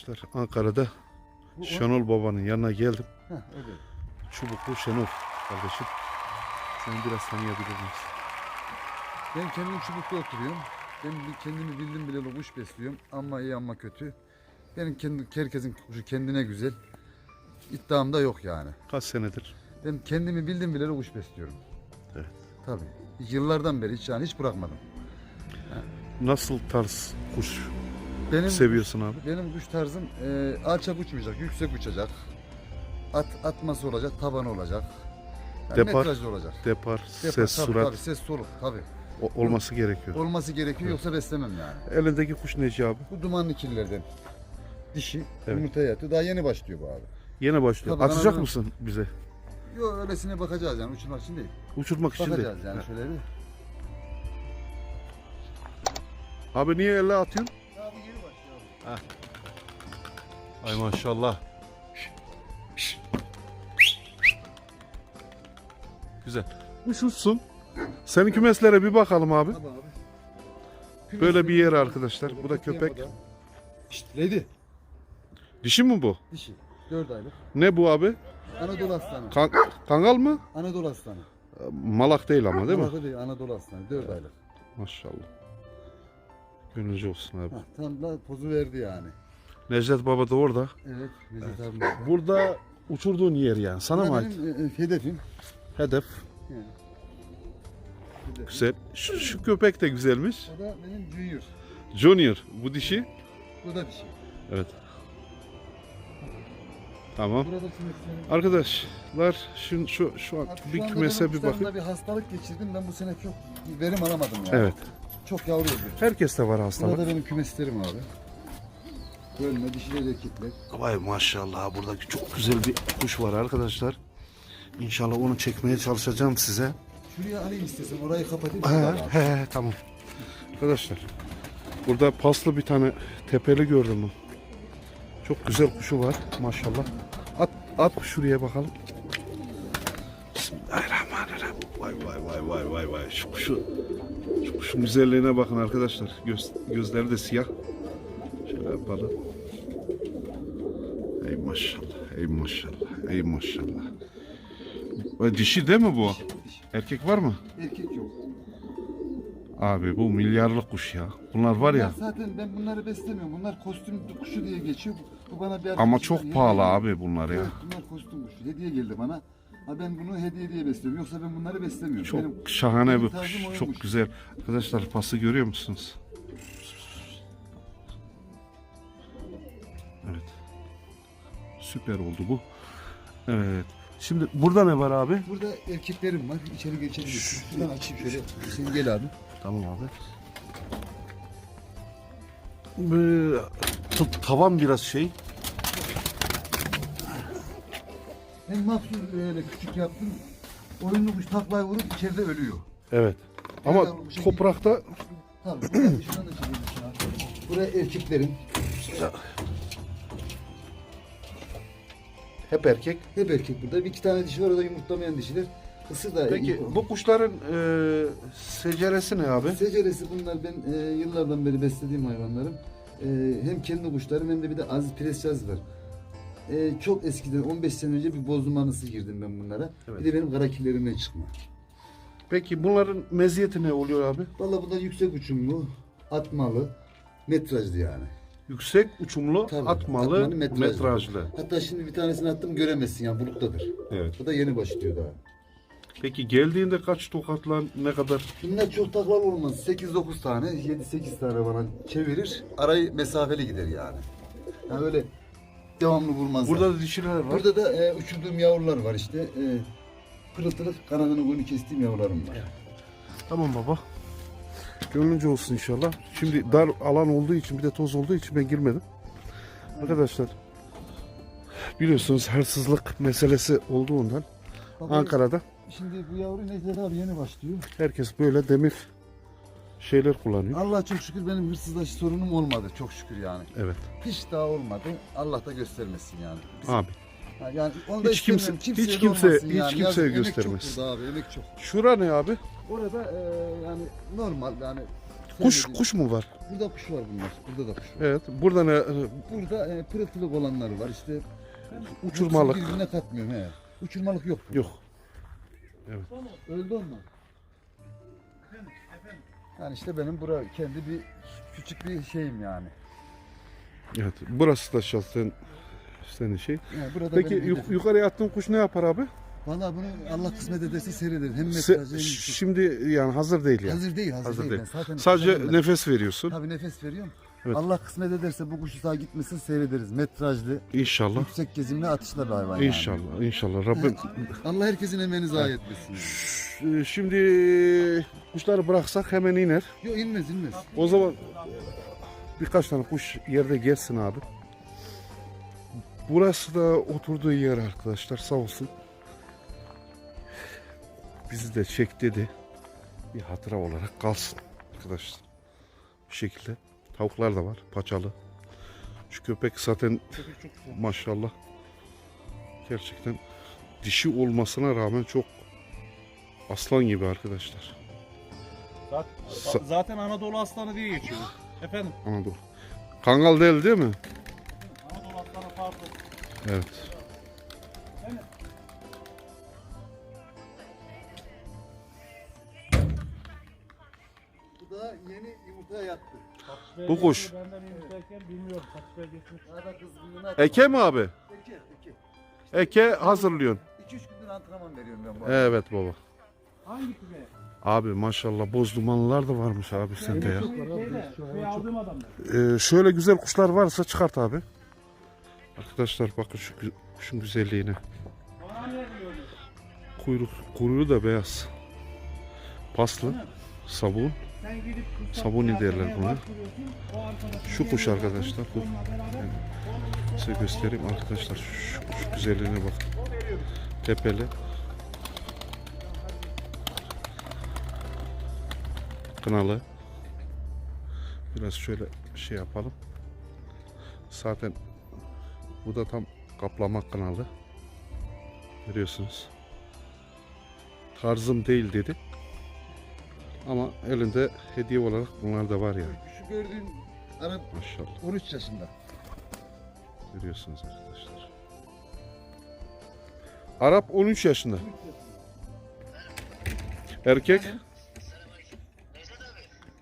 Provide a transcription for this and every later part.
Arkadaşlar Ankara'da Bu- Şenol Baba'nın yanına geldim. Heh, evet. Çubuklu Şenol kardeşim. Seni biraz tanıyabilir miyiz? Ben kendim çubukta oturuyorum. Ben kendimi bildim bileli kuş besliyorum. Ama iyi ama kötü. Benim kendi, herkesin kuşu kendine güzel. İddiam da yok yani. Kaç senedir? Ben kendimi bildim bileli kuş besliyorum. Evet. Tabii. Yıllardan beri hiç yani hiç bırakmadım. Nasıl tarz kuş Benim seviyorsun abi? benim kuş tarzım e, alçak uçmayacak, yüksek uçacak. At atması olacak, tabanı olacak. Yani Depar. metrajlı olacak. Depar, Depar, ses, tabii, surat Tabii, ses soluk tabii. o- olması gerekiyor. Olması gerekiyor yoksa beslemem yani. Elindeki kuş neci abi? Bu dumanlı kirlilerden. Dişi Evet. yumurtaya yatıyor. Daha yeni başlıyor bu abi. Yine başlıyor. Tabii, Atacak mısın bize? Yok öylesine bakacağız yani uçurmak için değil. Uçurmak için de. Bakacağız yani şöyle bir. Abi niye elle atıyorsun? Abi. Ay maşallah. Güzel. Kuş uçsun. Senin kümeslere bir bakalım abi. Abi. Böyle bir yer arkadaşlar. Bu da köpek. Lady. Dişi mi bu? Dişi. 4 aylık. Ne bu abi? Anadolu aslanı. Kan- kangal mı? Anadolu aslanı. Malak değil ama değil mi? Anadolu değil, Anadolu aslanı. 4 aylık. Maşallah. Gönlünce olsun abi. Hah, tam da pozu verdi yani. Necdet Baba da orada. Evet. Necdet abi. Burada uçurduğun yer yani. Sana Bu mı da ait? benim e, e, hedefim. Hedef. Yani. Hedefim. Güzel. Şu, şu köpek de güzelmiş. O da benim junior. Junior. Bu dişi. Bu da dişi. Evet. Tamam. Burada şimdi senin- Arkadaşlar şu şu şu an şu bir anda kümese benim bir bakın. bir hastalık geçirdim. Ben bu sene çok verim alamadım yani. Evet. Çok yavru oldu. Herkeste var Burada hastalık. benim kümeslerim abi. Bölme, dişiler, erkekler. Vay maşallah buradaki çok güzel bir kuş var arkadaşlar. İnşallah onu çekmeye çalışacağım size. Şuraya alayım istesem orayı kapatayım. He, he, he, tamam. Arkadaşlar burada paslı bir tane tepeli gördüm mü? Çok güzel kuşu var maşallah. At at şuraya bakalım. Bismillahirrahmanirrahim. Vay vay vay vay vay vay. Şu kuşu şu kuşun güzelliğine bakın arkadaşlar. Göz, gözleri de siyah. Şöyle yapalım. Ey maşallah. Ey maşallah. Ey maşallah. Dişi değil mi bu? Erkek var mı? Erkek yok. Abi bu milyarlık kuş ya. Bunlar var ya. Bunlar zaten ben bunları beslemiyorum. Bunlar kostüm kuşu diye geçiyor. Bu, bana bir Ama çok pahalı abi bunlar ya. Evet bunlar kostüm kuşu. Hediye geldi bana. Ha ben bunu hediye diye besliyorum. Yoksa ben bunları beslemiyorum. Çok Benim- şahane benim oymuş. Çok güzel. Arkadaşlar pası görüyor musunuz? Evet. Süper oldu bu. Evet. Şimdi burada ne var abi? Burada erkeklerim var. İçeri geçebilirsin. Şuradan açayım şöyle. Sen gel abi. Tamam abi. T- tavan biraz şey. Ben mahsus öyle küçük yaptım. Oyunlu kuş taklayı vurup içeride ölüyor. Evet. Ama bu şekilde- toprakta da abi. Buraya erkeklerim. hep erkek. Hep erkek burada. Bir iki tane dişi var orada yumurtlamayan dişiler. Kısır da Peki bu kuşların e, seceresi ne abi? Seceresi bunlar ben e, yıllardan beri beslediğim hayvanlarım. E, hem kendi kuşlarım hem de bir de Aziz Prescaz var. E, çok eskiden 15 sene önce bir bozulma anısı girdim ben bunlara. Evet. Bir de benim karakillerimden çıkma. Peki bunların meziyeti ne oluyor abi? Vallahi bunlar yüksek uçumlu, atmalı, metrajlı yani. Yüksek uçumlu, Tabii, atmalı, atmalı, metrajlı. metrajlı. Hatta şimdi bir tanesini attım göremezsin yani buluttadır. Evet. Bu da yeni başlıyor daha. Peki geldiğinde kaç tokatla ne kadar? Bunlar çok taklar olmaz. 8-9 tane, 7-8 tane bana çevirir. Arayı mesafeli gider yani. Yani öyle devamlı vurmazlar. Burada da dişiler var. Burada da e, uçurduğum yavrular var işte. E, pırıl pırıl kanadını boynu kestiğim yavrularım var. Tamam baba. Gönlünce olsun inşallah. Şimdi dar alan olduğu için bir de toz olduğu için ben girmedim. Arkadaşlar biliyorsunuz hırsızlık meselesi olduğundan Baba, Ankara'da Şimdi bu yavru Necdet abi yeni başlıyor. herkes böyle demir şeyler kullanıyor. Allah çok şükür benim hırsızlaş sorunum olmadı çok şükür yani. Evet. Hiç daha olmadı. Allah da göstermesin yani. Biz- Abi Ha, yani onu da Hiç kimse- istemiyorum. Kimseye hiç de kimse- olmasın hiç yani. kimseye Yazık, emek göstermez. çok burada abi emek çok. şura ne abi? Orada e, yani normal yani Kuş sevmediğim- kuş mu var? Burada kuş var bunlar. Burada da kuş var. Evet. Burada ne? Burada e, pırıltılık olanları var. İşte Uçurmalık. hepsini Birbirine katmıyorum he. Uçurmalık yok. burada. Yok. Öldü onlar. Yani işte benim bura kendi bir küçük bir şeyim yani. Evet. Burası da şahsen senin şey. yani burada Peki benim yuk- hedefim. yukarıya attığın kuş ne yapar abi? Vallahi bunu Allah kısmet ederse seyrederim. Hem Se- metrajı hem şimdi yani hazır değil yani. Hazır değil, hazır, Hazır değil. değil. Ben zaten Sadece nefes veriyorsun. Tabii nefes veriyorum. Evet. Allah kısmet ederse bu kuşu daha gitmesin seyrederiz. Metrajlı, İnşallah. yüksek gezimli atışla bir hayvan yani. İnşallah. İnşallah. Rabbim Allah herkesin emeğini zayi etmesin. Ee, şimdi kuşları bıraksak hemen iner. Yok inmez inmez. O zaman birkaç tane kuş yerde gelsin abi. Burası da oturduğu yer arkadaşlar sağ olsun. Bizi de çek dedi. Bir hatıra olarak kalsın arkadaşlar. Bu şekilde. Tavuklar da var paçalı. Şu köpek zaten maşallah gerçekten dişi olmasına rağmen çok aslan gibi arkadaşlar. Zaten, Sa- zaten Anadolu aslanı diye geçiyor. Efendim Anadolu. Kangal değil değil mi? Anadolu aslanı farklı. Evet. Da kızgınlığına Eke mi abi? Eke, eke. Eke hazırlıyorsun. 2-3 gündür antrenman veriyorum ben bu Evet baba. Hangi küme? Abi maşallah boz dumanlılar da varmış abi sende ya. Ee, şöyle güzel kuşlar varsa çıkart abi. Arkadaşlar bakın şu kuşun güzelliğine. Kuyruk, kuyruğu da beyaz. Paslı. Sabun. Kuş Sabuni derler buna. Şu kuş arkadaşlar, bu. beraber Size göstereyim arkadaşlar. Şu, şu güzelliğine bak. Tepeli. Kınalı. Biraz şöyle şey yapalım. Zaten bu da tam kaplama kınalı. Görüyorsunuz. Tarzım değil dedi. Ama elinde hediye olarak bunlar da var yani. Şu gördüğün Arap Maşallah. 13 yaşında. Görüyorsunuz arkadaşlar. Arap 13 yaşında. Erkek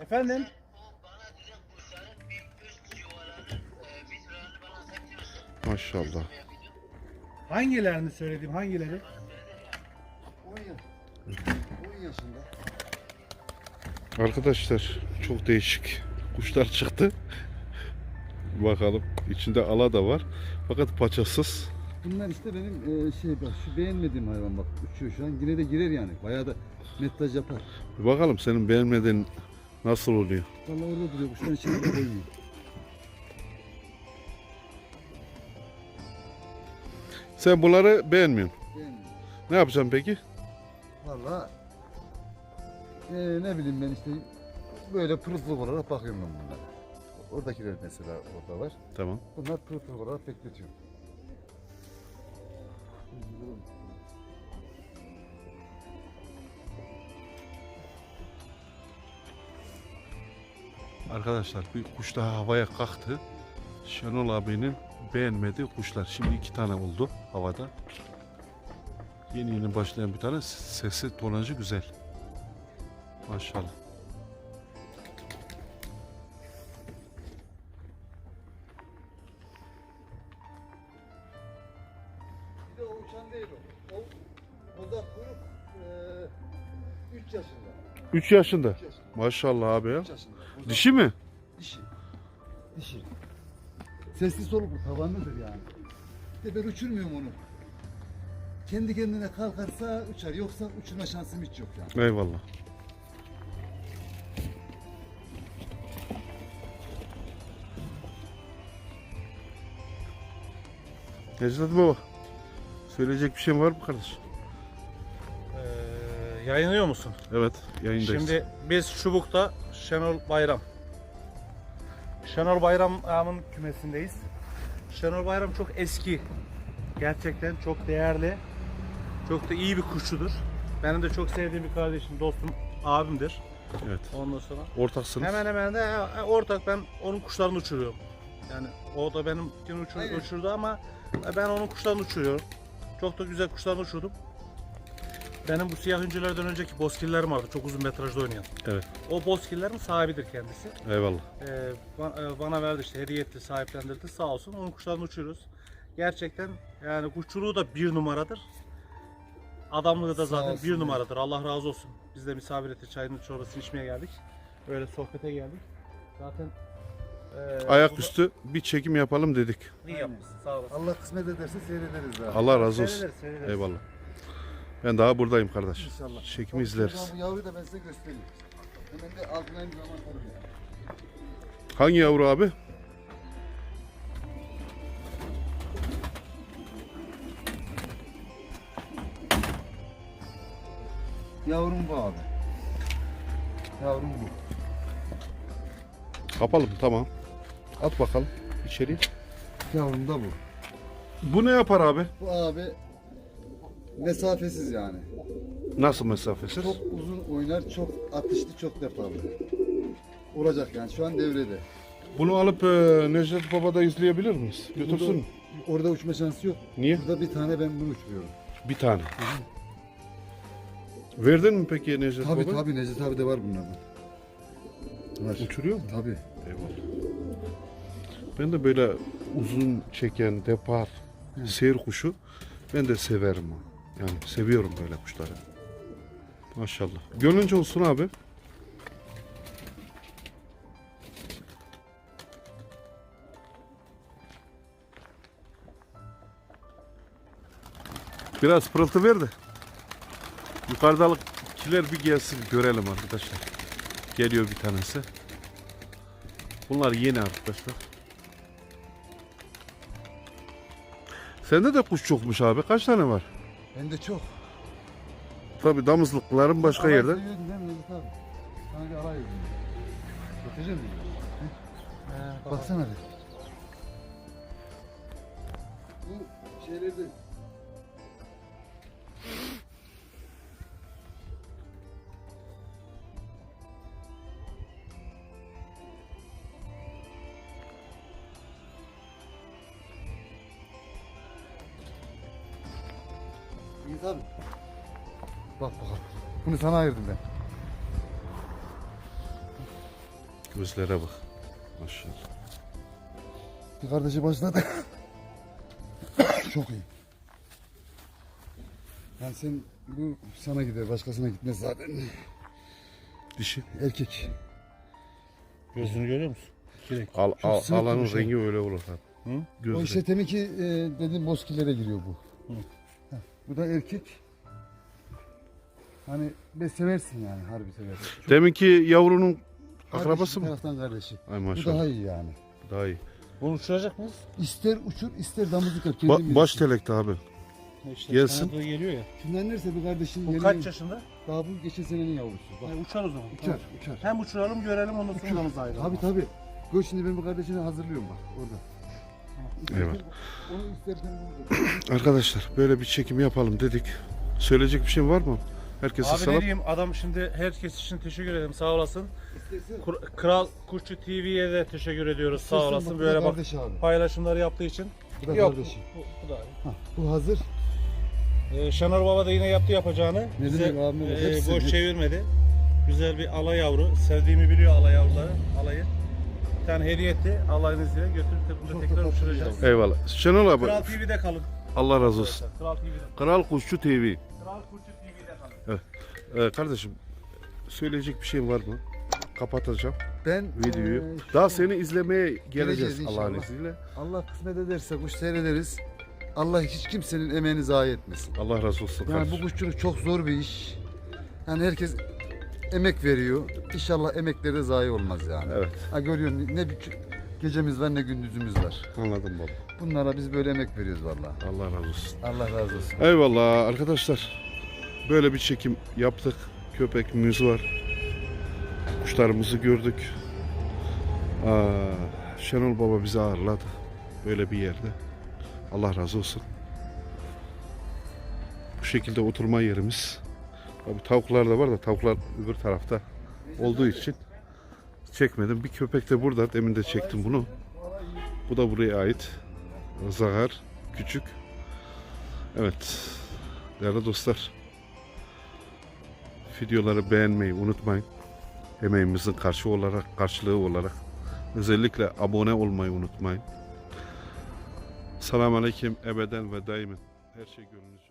Efendim? maşallah. Hangilerini söyledim? Hangileri? 10 yaş. 10 yaşında. Arkadaşlar çok değişik kuşlar çıktı. Bakalım içinde ala da var. Fakat paçasız. Bunlar işte benim e, şey bak şu beğenmediğim hayvan bak uçuyor şu an yine de girer yani bayağı da metraj yapar. Bir bakalım senin beğenmediğin nasıl oluyor. Vallahi orada duruyor kuşların içine de koyuyor. Sen bunları beğenmiyorsun. Beğenmiyorum. Ne yapacaksın peki? Vallahi e, ne bileyim ben işte böyle pırıltılı olarak bakıyorum ben bunlara. Oradakiler mesela orada var. Tamam. Bunlar pırıltılı olarak bekletiyorum. Arkadaşlar bir kuş daha havaya kalktı. Şenol abinin beğenmediği kuşlar. Şimdi iki tane oldu havada. Yeni yeni başlayan bir tane sesi tonajı güzel. Maşallah. Bir de o uçan değil o. O, da kuyruk 3 yaşında. 3 yaşında. 3 yaşında. Maşallah abi ya. 3 yaşında. Dişi mi? Dişi. Dişi. Sesli soluklu tabanlıdır yani. De ben uçurmuyorum onu. Kendi kendine kalkarsa uçar yoksa uçurma şansım hiç yok yani. Eyvallah. Necdet baba. Söyleyecek bir şey var mı kardeş? Ee, yayınlıyor musun? Evet yayındayız. Şimdi biz Çubuk'ta Şenol Bayram. Şenol Bayram'ın kümesindeyiz. Şenol Bayram çok eski. Gerçekten çok değerli. Çok da iyi bir kuşçudur. Benim de çok sevdiğim bir kardeşim, dostum, abimdir. Evet. Ondan sonra Ortaksınız. hemen hemen de ortak ben onun kuşlarını uçuruyorum. Yani o da benimkini uçur, Aynen. uçurdu ama ben onun kuşlarını uçuruyorum. Çok da güzel kuşlarını uçurdum. Benim bu siyah hüncülerden önceki bozkirlerim vardı. Çok uzun metrajda oynayan. Evet. O bozkirlerin sahibidir kendisi. Eyvallah. Ee, ba- e, bana verdi işte hediye etti, sahiplendirdi. Sağ olsun onun kuşlarını uçuruyoruz. Gerçekten yani kuşçuluğu da bir numaradır. Adamlığı da zaten bir numaradır. Allah razı olsun. Biz de misafir etti, çayını çorbasını içmeye geldik. Öyle sohbete geldik. Zaten e, Ayaküstü bir çekim yapalım dedik. iyi yapmışsın. Sağ olasın. Allah kısmet ederse seyrederiz daha. Allah razı olsun. Seyrederiz, seyrederiz. Eyvallah. Ben daha buradayım kardeş. İnşallah. Çekimi izleriz. Bu yavruyu da ben size göstereyim. Hemen de altına bir zaman koyayım. Hangi yavru abi? Yavrum bu abi. Yavrum bu. Kapalım tamam. At bakalım içeri. Yavrum da bu. Bu ne yapar abi? Bu abi mesafesiz yani. Nasıl mesafesiz? Çok uzun oynar, çok atışlı, çok defalı. Olacak yani şu an devrede. Bunu alıp e, Necdet Baba'da izleyebilir miyiz? Götürsün mü? Orada uçma şansı yok. Niye? Burada bir tane ben bunu uçuruyorum. Bir tane. Verdin mi peki Necdet Tabii Baba? tabii Necdet abi de var bunlardan. Var. Uçuruyor mu? Tabii. Eyvallah. Ben de böyle uzun çeken, depar, seyir kuşu ben de severim. Yani seviyorum böyle kuşları. Maşallah. Gönlünce olsun abi. Biraz pırıltı ver de. Yukarıdakiler bir gelsin görelim arkadaşlar. Geliyor bir tanesi. Bunlar yeni arkadaşlar. Sende de kuş çokmuş abi. Kaç tane var? Bende çok. Tabii damızlıkların başka Alay yerde. seviyordun değil mi abi? Baksana bir. Bu şeylerde İyi abi. Bak bakalım. Bunu sana ayırdım ben. Gözlere bak. Maşallah. Bir kardeşi başladı. Çok iyi. Yani sen bu sana gider, başkasına gitmez zaten. Dişi. Erkek. Gözünü görüyor musun? Al, al, alanın bir şey. rengi öyle olur abi. Hı? O işte demin ki e, dediğim bozkirlere giriyor bu. Heh, Bu da erkek. Hani be seversin yani harbi seversin. Deminki yavrunun Kardeşi, akrabası bir mı? taraftan kardeşi. Ay Bu maşallah. daha iyi yani. Daha iyi. Bunu uçuracak mıyız? İster uçur ister damızlık yap. Ba- kendin baş bilirsin. telekti abi. İşte Gelsin. kanadı geliyor ya. Kimden nerese bir kardeşin Bu yeni- kaç yaşında? Daha bu geçen senenin yavrusu. Bak, Yani uçar o zaman. uçar Tamam. uçar. Hem uçuralım görelim ondan sonra damız ayrı. Tabi tabi. Gör şimdi ben bu kardeşini hazırlıyorum bak orada. Bunu- Arkadaşlar böyle bir çekim yapalım dedik. Söyleyecek bir şey var mı? Herkese Abi selam. ne diyeyim adam şimdi herkes için teşekkür ederim sağ olasın. Kur- Kral Kuşçu TV'ye de teşekkür ediyoruz sağ olasın böyle bak abi. paylaşımları yaptığı için. Bu da Yok kardeşi. bu, bu da Hah, bu hazır. Ee, Şener Baba da yine yaptı yapacağını. Ne Bize, demek abi, e, hepsi- boş çevirmedi. Güzel bir ala yavru. Sevdiğimi biliyor ala yavruları. Alayı. Tane hediye etti. Allah'ın izniyle götürüp Çok tekrar uçuracağız. Eyvallah. Şenol abi Kral TV'de kalın. Allah razı olsun. Kral TV'de. Kral Kuşçu TV. Kral Kuşçu TV'de kalın. Ee, kardeşim söyleyecek bir şeyin var mı? Kapatacağım Ben videoyu. eee, Daha şu- seni izlemeye geleceğiz Geleceğiz Allah'ın izniyle. Allah kısmet ederse kuş seyrederiz. Allah hiç kimsenin emeğini zayi etmesin. Allah razı olsun Yani kardeşim. bu kuşçuluk çok zor bir iş. Yani herkes emek veriyor. İnşallah emekleri de zayi olmaz yani. Evet Ha görüyorsun ne bir gecemiz var ne gündüzümüz var. anladım baba. Bunlara biz böyle emek veriyoruz vallahi. Allah razı olsun. Allah razı olsun. Eyvallah arkadaşlar. Böyle bir çekim yaptık. Köpekimiz var. Kuşlarımızı gördük. Aa, Şenol Baba bizi ağırladı. Böyle bir yerde. Allah razı olsun. Bu şekilde oturma yerimiz. Tabii tavuklar da var da tavuklar öbür tarafta. olduğu için çekmedim. Bir köpek de burada. Demin de çektim bunu. Bu da buraya ait. Zahar. Küçük. Evet. Değerli dostlar. Videoları beğenmeyi unutmayın. Emeğimizin karşı olarak, karşılığı olarak. Özellikle abone olmayı unutmayın. Selamun Aleyküm ebeden ve daimen. Her şey gönlünüzce.